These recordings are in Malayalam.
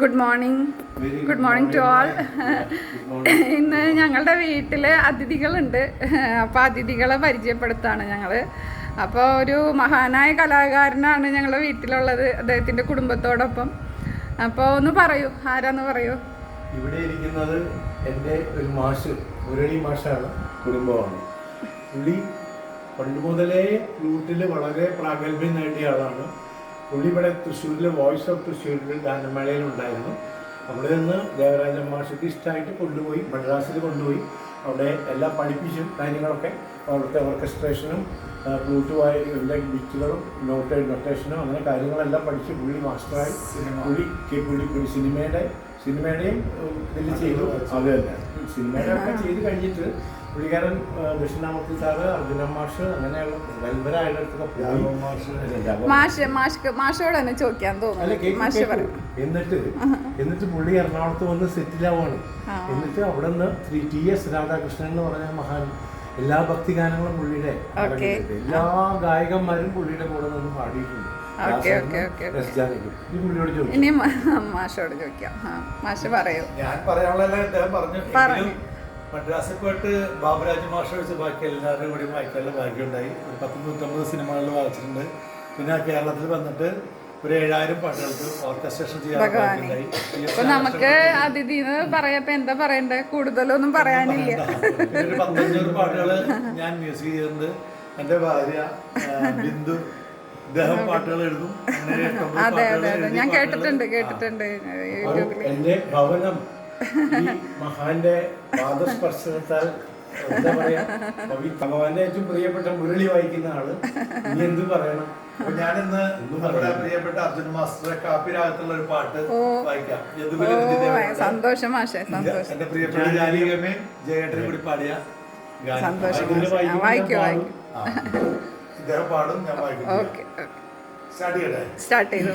Good morning good morning to all ഇന്ന് ഞങ്ങളുടെ വീട്ടിൽ അതിഥികളുണ്ട്. അപ്പോൾ അതിഥികളെ പരിചയപ്പെടുത്താണ് ഞങ്ങൾ അപ്പോൾ ഒരു മഹാനായ കലാകാരനാണ് ഞങ്ങളുടെ വീട്ടിലുള്ളത് അദ്ദേഹത്തിന്റെ കുടുംബത്തോടൊപ്പം. അപ്പോൾ ഒന്ന് പറയൂ ആരാന്ന് പറയൂ? ഇവിടെ ഇരിക്കുന്നത് എന്റെ ഒരു മാഷ് മുരളി മാഷാണ് കുടുംബമാണ്. പുള്ളി പണ്ട് മുതലേ ഫ്ലൂട്ടിൽ വളരെ പ്രാഗൽഭ്യം നേടിയ ആളാണ്. പുള്ളി ഇവിടെ തൃശ്ശൂരിൽ വോയിസ് ഓഫ് തൃശ്ശൂരിൽ ഗാനമേളയിൽ ഉണ്ടായിരുന്നു. അവിടെ നിന്ന് ദേവരാജൻ മാഷക്ക് ഇഷ്ടമായിട്ട് കൊണ്ടുപോയി മദ്രാസിൽ കൊണ്ടുപോയി. അവിടെ എല്ലാം പഠിപ്പിച്ചും കാര്യങ്ങളൊക്കെ അവിടുത്തെ ഓർക്കസ്ട്രേഷനും ഫ്ലൂട്ടുമായി എല്ലാ ബിറ്റുകളും നോട്ട് നൊട്ടേഷനും അങ്ങനെ കാര്യങ്ങളെല്ലാം പഠിച്ച് പുള്ളി മാസ്റ്ററായി പുള്ളി പുള്ളി പുള്ളി സിനിമയുടെ സിനിമയുടെയും ഇതിൽ ചെയ്തു. അത് തന്നെ സിനിമയുടെ ഒക്കെ ചെയ്ത് കഴിഞ്ഞിട്ട് പുള്ളിക്കാരൻ ദക്ഷിണാമൂർത്തി സാറ് അർജുന മാഷ് അങ്ങനെയുള്ള മാഷോട് തന്നെ ചോദിക്കാൻ തോന്നുന്നു. എന്നിട്ട് എന്നിട്ട് പുള്ളി എറണാകുളത്ത് വന്ന് സെറ്റിൽ ആവാണ് എന്നിട്ട് അവിടെ നിന്ന് ശ്രീ ടി എസ് രാധാകൃഷ്ണൻ എന്ന് പറഞ്ഞ മഹാൻ എല്ലാ ഭക്തി ഗാനങ്ങളും പുള്ളിയുടെ. എല്ലാ ഗായകന്മാരും പുള്ളിയുടെ കൂടെ നിന്ന് പാടിയിട്ടുണ്ട്. Okay, okay, okay, okay. S ജാനകിയും. ഇത് പുള്ളിയോട് ചോദിച്ചു ഇനി മാഷോട് ചോദിക്കാം. മാഷ് പറയൂ. ഞാൻ പറയാനുള്ള എല്ലാം പറഞ്ഞു. മദ്രാസിൽ പോയിട്ട് ബാബുരാജ് മാഷ വെച്ച് ബാക്കി എല്ലാവരുടെയും കൂടി വായിക്കാനുള്ള ഭാഗ്യമുണ്ടായി. ഒരു പത്ത് നൂറ്റമ്പത് സിനിമകളിൽ വായിച്ചിട്ടുണ്ട്. പിന്നെ കേരളത്തിൽ വന്നിട്ട് ഒരു ഏഴായിരം പാട്ടുകൾക്ക് ഓർക്കസ്ട്രേഷൻ ചെയ്യാൻ നമുക്ക് പറയപ്പോ എന്താ പറയണ്ടേ? കൂടുതലൊന്നും പറയാനില്ല. ഒരു പത്തഞ്ഞൂറ് പാട്ടുകൾ ഞാൻ മ്യൂസിക് ചെയ്തിട്ടുണ്ട് എന്റെ ഭാര്യ ബിന്ദു ഇദ്ദേഹം പാട്ടുകൾ എഴുതും. അതെ അതെ അതെ. ഞാൻ കേട്ടിട്ടുണ്ട് കേട്ടിട്ടുണ്ട് എന്റെ ഭവനം മഹാന്റെ പാദസ്പർശനത്താൽ എന്താ പറയാ ഭഗവാന്റെ ഏറ്റവും പ്രിയപ്പെട്ട മുരളി വായിക്കുന്ന ആൾ നീ എന്ത് പറയണം? അപ്പൊ ഞാനിന്ന് നമ്മുടെ പ്രിയപ്പെട്ട അർജുൻ മാസ്റ്ററെ കാപ്പിരാഗത്തുള്ള ഒരു പാട്ട് വായിക്കാം. സന്തോഷം എന്റെ പ്രിയപ്പെട്ട ജാലികമേ ജയേട്ടനും കൂടി പാടിയ ഇദ്ദേഹം പാടും ഞാൻ വായിക്കും സ്റ്റാർട്ട് ചെയ്യട്ടെ? സ്റ്റാർട്ട് ചെയ്തു?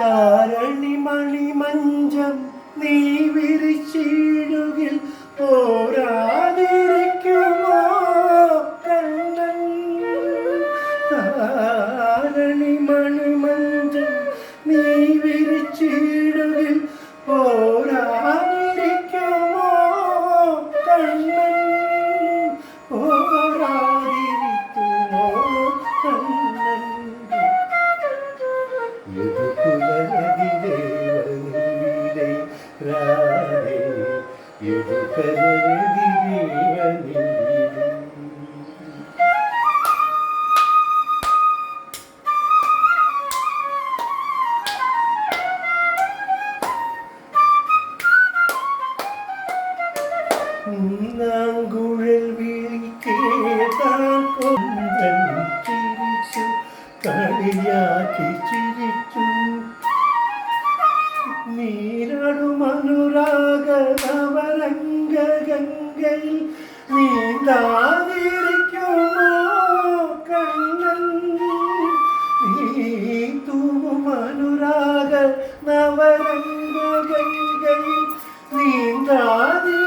താരണി മണിമഞ്ചം നീ വിരിച്ചിടുകിൽ പോരാതിരിക്കുമോ? കണ്ണൻ താരണി മണിമഞ്ചം നീ വിരിച്ചിടുകിൽ പോരാതിരിക്കുമോ? കണ്ണൻ കരതി ജീവനിൽ നാം കുഴൽ വിളി കേട്ടാൽ കൊന്തൻ ചിരിച്ചു കളിയാക്കി ചിരിച്ചു. നീരാടും അനുരാ ഗംഗയിൽ നീന്താതിരിക്കുമോ കണ്ണൻ? നീ തൂവും അനുരാഗ നവരംഗ ഗംഗയിൽ നീന്താതി